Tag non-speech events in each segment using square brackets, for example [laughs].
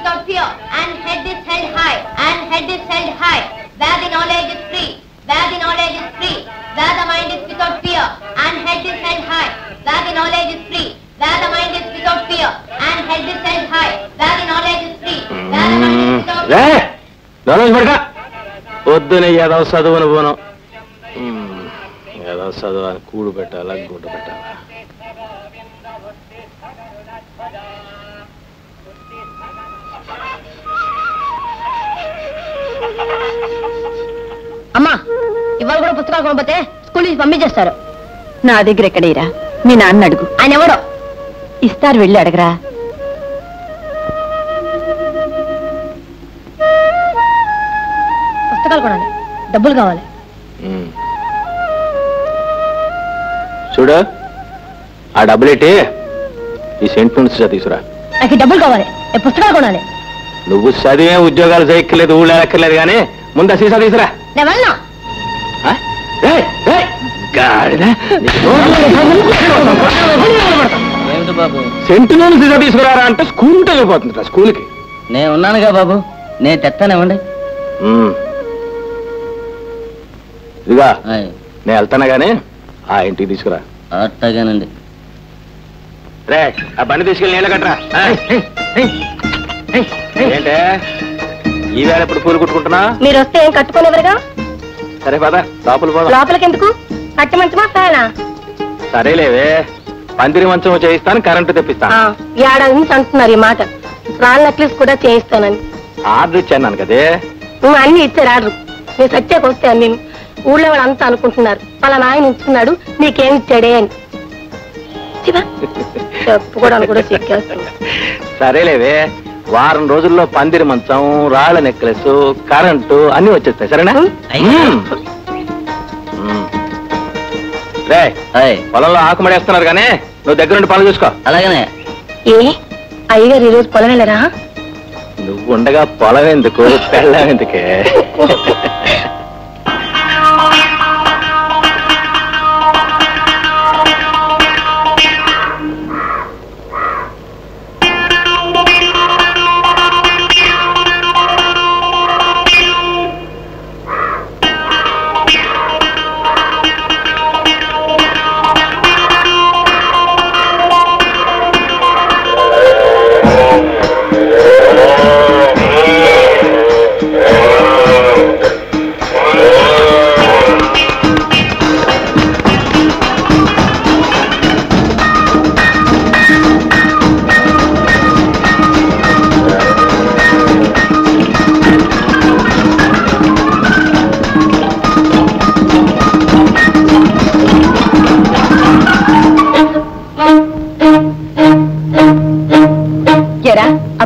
is and head is held high and head is held high where the knowledge is free where the knowledge is free where the mind is without fear and head is held high where the knowledge is free where the mind is without fear and head is held high where the knowledge is free where the mind is without fear knowledge పడక పొద్దున ఏదో చదువును పోను ఏదో చదవాలని కూడు పెట్టాలా అమ్మా ఇవాళ కూడా పుస్తకాలు కొనపోతే స్కూల్ నుంచి పంపించేస్తారు. నా దగ్గర ఎక్కడేరా? మీ నాన్న అడుగు. ఆయన ఎవడో ఇస్తారు వెళ్ళి అడగరా. పుస్తకాలు కొనాలి. డబ్బులు కావాలి. చూడు ఆ డబ్బులేటి ఈ సెంట్ నుంచి తీసుకురా. నాకు డబ్బులు కావాలి. పుస్తకాలు కొనాలి. నువ్వు చదివే ఉద్యోగాలు చేయక్కర్లేదు ఊళ్ళో ఎక్కర్లేదు కానీ ముందు సీసా తీసురా నేను వెళ్ళను ఆ? ఏయ్, ఏయ్, గాడిద. ఏమిటి బాబు? సెంటు నూనె సీసా తీసుకురారా అంటే స్కూల్ ఉంటే స్కూల్కి. నేను ఉన్నానుగా బాబు. నేను తెస్తానివ్వండి. ఇదిగా నేను వెళ్తానా గానీ ఆ ఇంటికి తీసుకురా. అట్టగానండి. రే ఆ బండి తీసుకెళ్ళి నీళ్ళ కట్టరా? ఏంటే? ఈ వేళ ఎప్పుడు పూలు కుట్టుకుంటున్నా? మీరు వస్తే ఏం కట్టుకోనివ్వరుగా? సరే పద లోపల పోదాం. లోపలికి ఎందుకు కట్టి మంచమా ఫ్యానా? సరేలేవే పందిరి మంచం చేయిస్తాను కరెంటు తెప్పిస్తాను. ఏడాది నుంచి అంటున్నారు ఈ మాట. రాళ్ళ నెక్లెస్ కూడా చేయిస్తానని. ఆర్డర్ ఇచ్చాను కదే. నువ్వు అన్ని ఇచ్చారు ఆర్డర్ నేను సత్యాకి వస్తే అన్ని. ఊళ్ళో వాళ్ళు అంతా అనుకుంటున్నారు. వాళ్ళ నాయన ఇచ్చుకున్నాడు నీకేం ఇచ్చాడే అని. [laughs] చెప్పుకోవడానికి కూడా సరేలేవే వారం రోజుల్లో పందిరి మంచం రాళ్ళ నెక్లెస్ కరెంటు అన్ని వచ్చేస్తాయి సరేనా. రే పొలంలో ఆకుమడేస్తున్నారు కానీ నువ్వు దగ్గరుండి పనులు చూసుకో. అలాగనే. ఏ? అయ్యగారు ఈరోజు పొలం వెళ్ళరా? నువ్వు ఉండగా పొలం ఎందుకు? పెళ్ళం ఎందుకే? [laughs]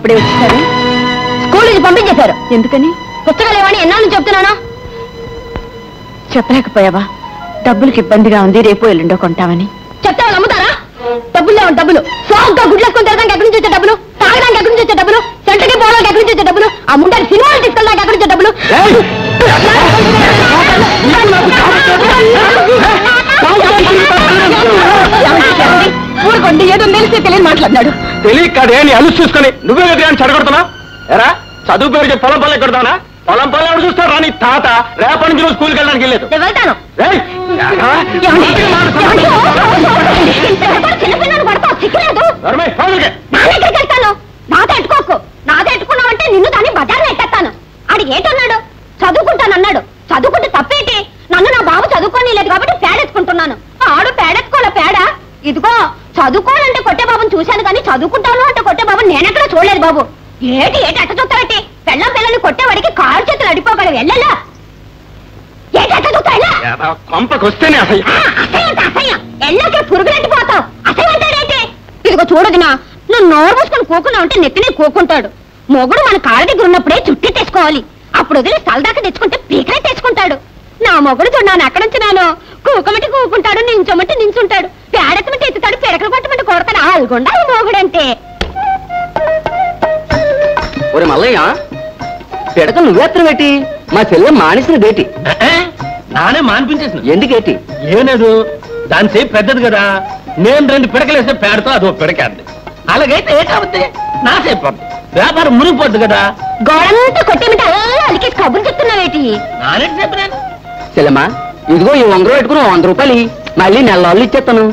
అప్పుడే వచ్చేసారు స్కూల్ నుంచి పంపించేశారు. ఎందుకని? పుస్తకాలు ఏమని ఎన్నాళ్ళు చెప్తున్నానా? చెప్పలేకపోయావా? డబ్బులకి ఇబ్బందిగా ఉంది రేపు ఎల్లుండో కొంటామని చెప్తే వాళ్ళు అమ్ముతారా డబ్బులు లేవు డబ్బులు. సోగ్గా గుడ్లేసుకొని తిరగడానికి ఎక్కడి నుంచి వచ్చే డబ్బులు? తాగడానికి ఎక్కడి నుంచి వచ్చే డబ్బులు? సెంటర్కి పోవడానికి ఎక్కడి నుంచి వచ్చే డబ్బులు? ఆ ముందర సినిమాలు తీసుకెళ్ళడానికి ఎక్కడి నుంచి వచ్చే డబ్బులు? ఊరుకోండి ఏదో తెలిసి తెలియని మాట్లాడినాడు తెలియక కాదే నీ అలుసు చూసుకొని. నువ్వే విగ్రహాన్ని చెడగొడుతున్నావు? ఎరా చదువు పేరు చెప్పి పొలం పల్లె కొడతావునా పొలం పల్లె ఎవరు చూస్తారా? నీ తాత రేపటి నుంచి నువ్వు స్కూల్కి వెళ్ళడానికి వెళ్ళలేదు. నేను వెళ్తాను. ఏయ్, ఎరా? ఏమండి? ఏమండి? ఎవరు చిన్నపిల్లని కొడతావు? సిగ్గులేదు? నరమే, ఫోన్లకి. నా దగ్గరికి వెళ్తాను. నాతో ఎట్టుకోకు. నాతో ఎట్టుకున్నావంటే నిన్ను దాన్ని బజార్లో ఎట్టేస్తాను. ఆడు ఏంటన్నాడు? చదువుకుంటానన్నాడు చదువుకుంటే తప్పేంటి? నన్ను నా బాబు చదువుకోని లేదు కాబట్టి పేడెత్తుకుంటున్నాను. ఆడు పేడెత్తుకోలే పేడ? ఇదిగో చదువుకోవాలంటే కొట్టే బాబుని చూశాను కానీ చదువుకుంటాను అంటే కొట్టే బాబుని నేనెక్కడ చూడలేదు బాబు. ఏటి ఏటి అట్ట చూస్తావేంటి? పెళ్ళం పిల్లల్ని కొట్టేవాడికి కారు చేతులు అడిపోగలవు వెళ్ళలా? ఏటి అట్ట చూస్తాయిలా అసహ్యం. అసహ్యం ఎల్లోకి అసహ్యం అంటాడేంటి ఇదిగో చూడదునా నువ్వు నోరు మూసుకొని కూకున్నా ఉంటే నెత్తినే కూకుంటాడు. మొగుడు మన కాళ్ళ దగ్గర ఉన్నప్పుడే చుట్టి తెచ్చుకోవాలి అప్పుడు వదిలి సలదాకా తెచ్చుకుంటే పీకలే తెచ్చుకుంటాడు నా మొగుడు చూడాను ఎక్కడ ఉంచినాను కూకమంటే కూకుంటాడు నించోమంటే నించుంటాడు. పేడెత్తమంటే ఎత్తుతాడు పిడకలు పట్టమంటే కొడతాడు ఆల్గొండ ఈ మొగుడంటే. ఒరే మల్లయ్య పిడక నువ్వేత్రం ఏంటి? మా చెల్లె మానేసిన బేటి. నానే మానిపించేసిన. ఎందుకేటి ఏం లేదు దాని సేపు పెద్దది కదా. నేను రెండు పిడకలేస్తే పేడతో అదో పిడకేద్ది. అలాగైతే ఏ కాబట్టి? నా సేపు వ్యాపారం మునిగిపోద్ది కదా. గోడంతా కొట్టేమంటే అలా అలికేసి కబుర్లు చెప్తున్నావేటి? నానే చెప్పు నేను చెల్లెమ్మా ఇదిగో ఈ ఉంగరం పెట్టుకుని వంద రూపాయలు. మళ్ళీ నెల వాళ్ళు ఇచ్చేస్తాను.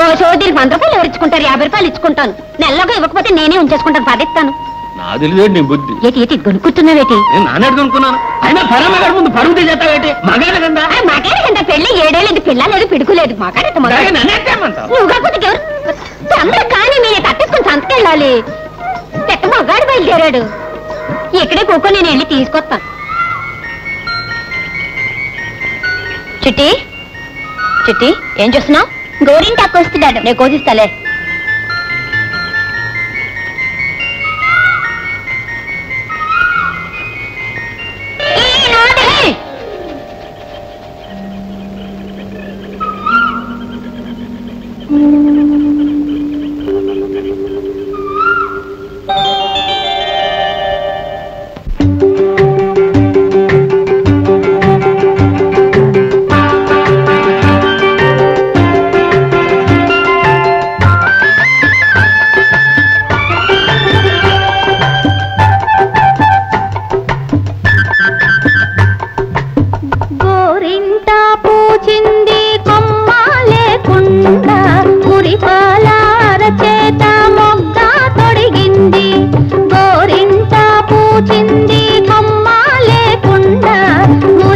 ఓ చోదరికి వంద రూపాయలు ఎవరు ఇచ్చుకుంటారు యాభై రూపాయలు ఇచ్చుకుంటాను. నెలలోగా ఇవ్వకపోతే నేనే ఉంచేసుకుంటాను పదిస్తాను నా తెలియదు నీ బుద్ధి. ఏటి ఏటి గొనుక్కుతున్నావేటి? నేను నాన్నడు అనుకున్నాను అయినా పరమగారి ముందు పరుగు తీసేస్తావేటి? మగాడు కదా? మాకేంత పెళ్ళి ఏడేళ్ళది పిల్ల లేదు పిడుకులేదు నన్నేమంటావు నువ్వు కాకపోతే ఎవరు? అందరూ కానీ మీరు తప్పించుకుని సంతకెళ్ళాలి. చెట్ట మగాడు బయలుదేరాడు. ఇక్కడే కూకొని నేను వెళ్ళి తీసుకొస్తాను. చిట్టి? చిట్టి ఏం చేస్తున్నావు? గోరింటాకు వస్తున్నాడు నేను కోసిస్తాలే.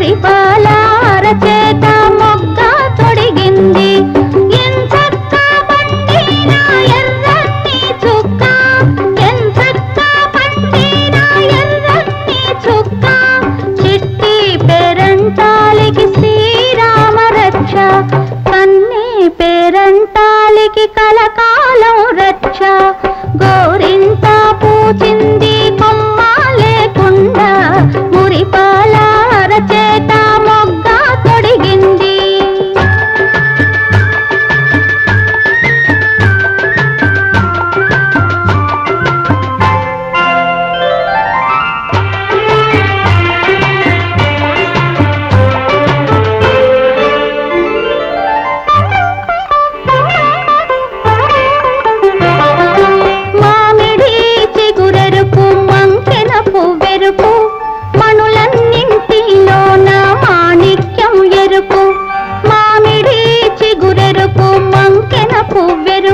పరిపాలా?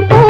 போட்டு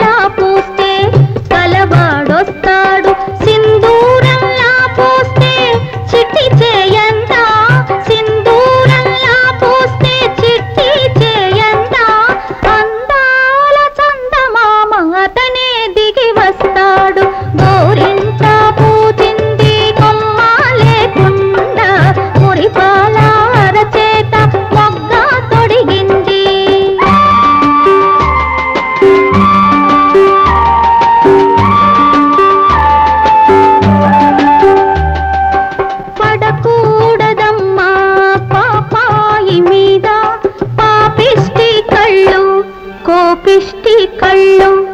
पुष्टि कर लो।